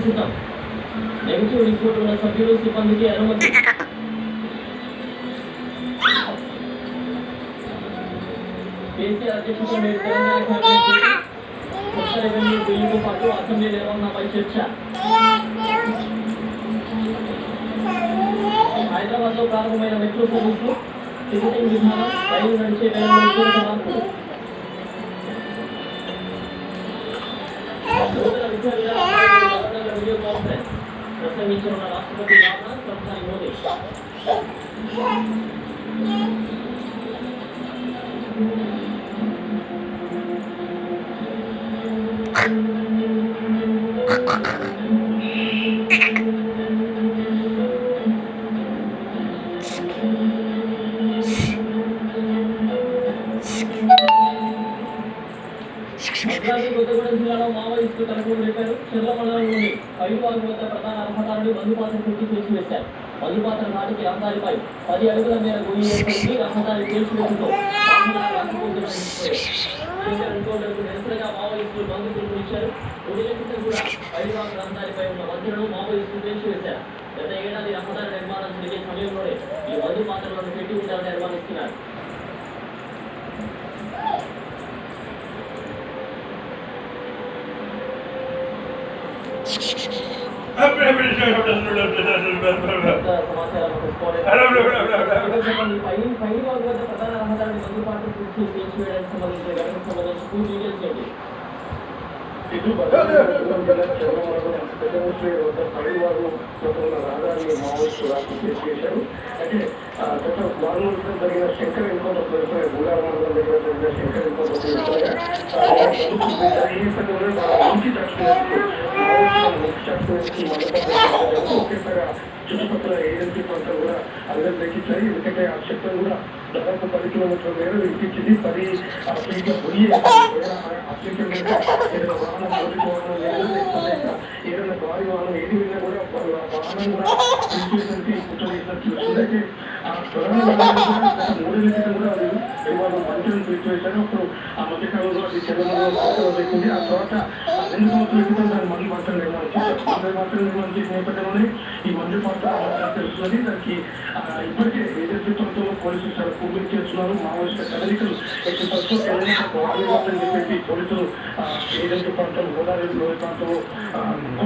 చూద్దాం negative report ఉన్న సభ్యులు సిబ్బందికి అనుమతి కేసీఆర్ అధ్యక్షతన నేడు తెలంగాణ కేబినెట్ మీటింగ్. కొత్త రెవెన్యూ బిల్లుతో పాటు అసెంబ్లీ నిర్వహణపై చర్చ హైదరాబాద్ లో ప్రారంభమైన మెట్రో సర్వీసులు టికెటింగ్ విధానం రైలు నడిచే వేళలో కీలక మార్పులు जसं मी तुम्हाला राष्ट्रपती रामनाथ प्रसाद मोदी భద్రాద్రి కొత్తగూడెం జిల్లాలో మావోయిస్టులు తలకొండ రేపారు చెర్ల మండలంలోని పైవాగు వద్ద ప్రధాన రహదారులు మందుపాత్ర పెట్టి కూల్చివేశారు మందుపాత్ర నాటికి రహదారిపై పది అడుగుల మేర గురి ఏర్పడి రహదారి కూల్చివేయడంతో నిరసనగా మావోయిస్టులు బంద్ పిలుపునిచ్చారు ఉదయం కూడా పైవాగు రహదారిపై ఉన్న మావోయిస్టులు గత ఏడాది రహదారి నిర్మాణం జరిగే సమయంలోనే ఈ మందుపాత్రలను పెట్టి ఉండాలని నిర్మాణిస్తున్నారు చేసి చేశారు అయితే ఆ, గత వారం క్రితం జరిగిన శంకర్ ఎన్కౌంటర్ తెలుసుకునే గూడాల మండలం దగ్గర జరిగిన శంకర్ ఎన్కౌంటర్ తెలుసుకునే చుట్టుపక్కల ఏజెన్సీ ప్రాంతాలు కూడా అందరూ లెక్కించాయి ఎందుకంటే ఆ శబ్దం కూడా దాదాపు పది కిలోమీటర్ల మేర వినిపించింది పది ఆ ఫీట్ల పొయ్యి అప్లికెంట్ ఏదైనా వాహనం పోలీసు వాహనం లేదా లేకపోతే ఏదైనా భారీ వాహనం ఏది వెళ్ళినా కూడా వాళ్ళ వాహనం కూడా నిలిచివేసి ఆ ప్రధాన మూడేళ్ళ క్రితం కూడా అది ఇవాళ మంత్రులు నిలిచివేశారు అప్పుడు ఆ మధ్యకాలంలో అది చంద్రబాబు ఆ తర్వాత మందు పాత్ర నేపథ్యంలోనే ఈ మందు పాత్ర తెలుస్తుంది దానికి ఇప్పటికే ఏజెన్సీ ప్రభుత్వంలో పోలీసులు చాలా పూర్తి చేస్తున్నారు మావోయిస్టుల కదలికలు ఎట్టి పరిస్థితుల్లో చెప్పేసి పోలీసులు ఆ, ప్రాంతం గోదావరి లోయ ప్రాంతంలో